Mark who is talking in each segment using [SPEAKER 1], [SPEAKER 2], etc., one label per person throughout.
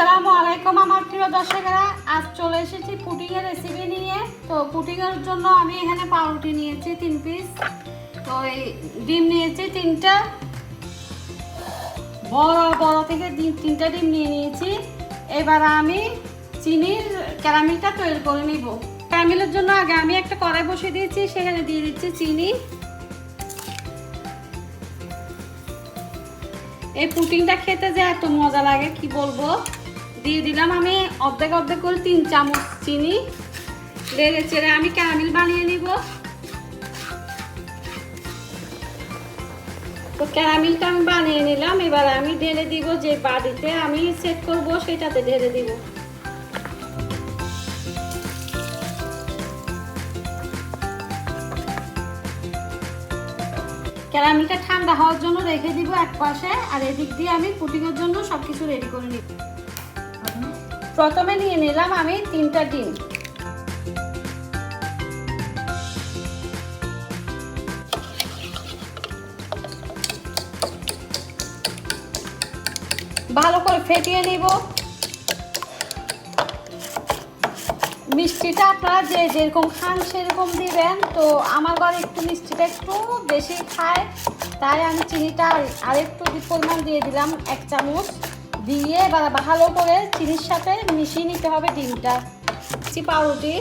[SPEAKER 1] আসসালামু আলাইকুম আমার প্রিয় দর্শকেরা। আজ চলে এসেছি পুটিংয়ের রেসিপি নিয়ে। তো পুটিংয়ের জন্য আমি এখানে পাউরুটি নিয়েছি তিন পিস তো এই ডিম নিয়েছি তিনটা। বড় বড় থেকে তিনটা ডিম নিয়ে নিয়েছি। এবার আমি চিনির ক্যারামেলটা তৈরি করে নিব। ক্যারামেলের জন্য আগে আমি একটা কড়াই বসিয়ে দিয়েছি, সেখানে দিয়ে দিচ্ছি চিনি। এই পুটিংটা খেতে যে এত মজা লাগে, কি বলব? দিয়ে দিলাম আমি অর্ধেক অর্ধেক করে তিন চামচ চিনি লেড়ে চেড়ে আমি ক্যারামেল বানিয়ে নিব। তো ক্যারামেলটা আমি বানিয়ে নিলাম, এবার আমি ঢেলে দিব যে বাড়িতে আমি সেট করব সেটাতে ঢেলে দিব। ক্যারামেলটা ঠান্ডা হওয়ার জন্য রেখে দিব এক পাশে, আর এদিক দিয়ে আমি পুটিংয়ের জন্য সব কিছু রেডি করে নিব। প্রথমে নিয়ে নিলাম আমি তিনটা ডিম। ভালো করে ফেটিয়ে নিব। মিষ্টিটা আপনারা যে যেরকম খান সেরকম দিবেন। তো আমার ঘরে একটু মিষ্টিটা একটু বেশি খায়, তাই আমি চিনিটা আর একটু পরিমাণ দিয়ে দিলাম এক চামচ। দিয়ে এবার ভালো করে চিনির সাথে মিশিয়ে নিতে হবে ডিমটা। চি পাউরুটি।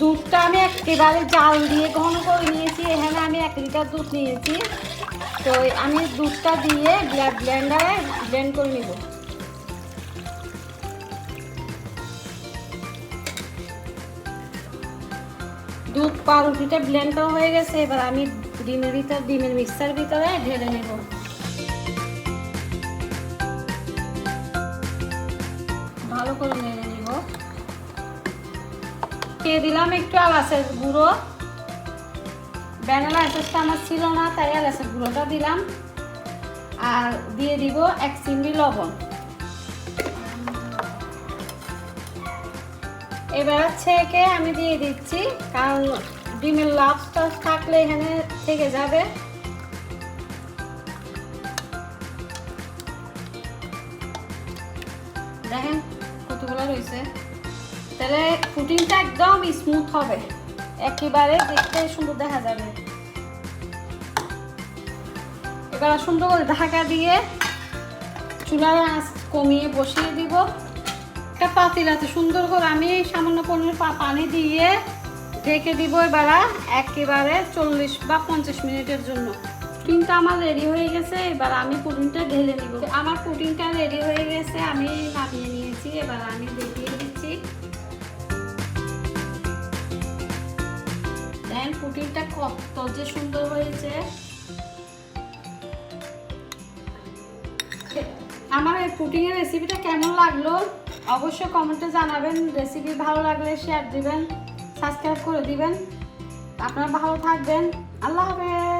[SPEAKER 1] দুধটা আমি একেবারে জাল দিয়ে ঘন করে নিয়েছি। এখানে আমি এক লিটার দুধ নিয়েছি। তো আমি দুধটা দিয়ে ব্লেন্ডারে ব্লেন্ড করে নিব। দুধ পাউরুটিটা ব্লেন্ড করা হয়ে গেছে। এবার আমি ডিমের ভিতর ডিমের মিক্সার ভিতরে ঢেলে নেব। ভালো করে নেড়ে নিব। দিয়ে দিলাম একটু আলাচের গুঁড়ো। ভ্যানিলা এসেসটা আমার ছিল না, তাই এলাচের গুঁড়োটা দিলাম। আর দিয়ে দিব এক চিমড়ি লবণ। এবার ছেঁকে আমি দিয়ে দিচ্ছি, কারণ ডিমের লাভটা থাকলে এখানে থেকে যাবে। দেখেন কতগুলো রয়েছে। তাহলে পুটিংটা একদম স্মুথ হবে। একেবারে দেখতে সুন্দর দেখা যাবে। এবার সুন্দর করে ঢাকা দিয়ে চুলার আঁচ কমিয়ে বসিয়ে দিব। একটা পাতিলাতে সুন্দর করে আমি সামান্য পরিমাণ পানি দিয়ে ঢেকে দিব এবার একেবারে চল্লিশ বা পঞ্চাশ মিনিটের জন্য। পুডিংটা আমার রেডি হয়ে গেছে এবার আমি পুডিংটা ঢেলে নিব। আমার পুডিংটা রেডি হয়ে গেছে আমি নামিয়ে নিয়েছি এবার আমি দেখিয়ে দিচ্ছি। দেখেন পুডিংটা কত যে সুন্দর হয়েছে। আমার এই পুটিংয়ের রেসিপিটা কেমন লাগল? অবশ্যই কমেন্টে জানাবেন রেসিপি ভালো লাগলে শেয়ার দিবেন। সাবস্ক্রাইব করে দিবেন। আপনারা ভালো থাকবেন। আল্লাহ হাফেজ।